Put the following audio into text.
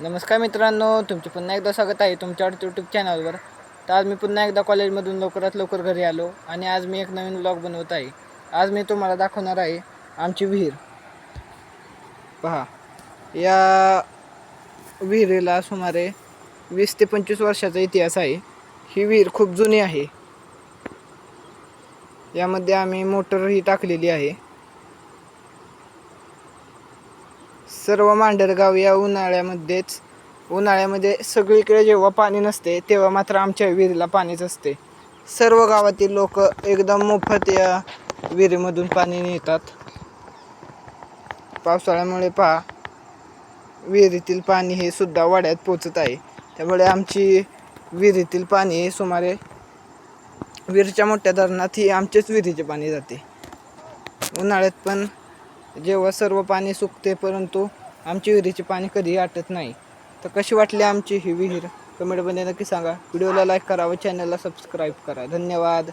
नमस्कार मित्रांनो तुमचे पुन्हा एकदा स्वागत आहे तुमच्या यूट्यूब चॅनलवर तर आज मी पुन्हा एकदा कॉलेजमधून लवकरात लवकर घरी आलो आणि आज मी एक नवीन ब्लॉग बनवत आहे. आज मी तुम्हाला दाखवणार आहे आमची विहीर. पहा या विहिरीला सुमारे वीस ते पंचवीस वर्षाचा इतिहास आहे. ही विहीर खूप जुनी आहे. यामध्ये आम्ही मोटरही टाकलेली आहे. सर्व मांडरगाव या उन्हाळ्यामध्येच उन्हाळ्यामध्ये सगळीकडे जेव्हा पाणी नसते तेव्हा मात्र आमच्या विहिरीला पाणीच असते. सर्व गावातील लोक एकदम मोफत या विहिरीमधून पाणी नेतात. पावसाळ्यामुळे पहा विहिरीतील पाणी हे सुद्धा वाड्यात पोचत आहे. त्यामुळे आमची विहिरीतील पाणी हे सुमारे विहिरीच्या मोठ्या धरणात ही आमच्याच विहिरीचे पाणी जाते. उन्हाळ्यात पण जेव्हा सर्व पाणी सुकते परंतु आमची विहिरीचे पाणी कधीही आटत नाही. तर कशी वाटली आमची ही विहीर? कमेंटमध्ये नक्की सांगा. व्हिडिओला लाईक करा व चॅनलला सबस्क्राईब करा. धन्यवाद.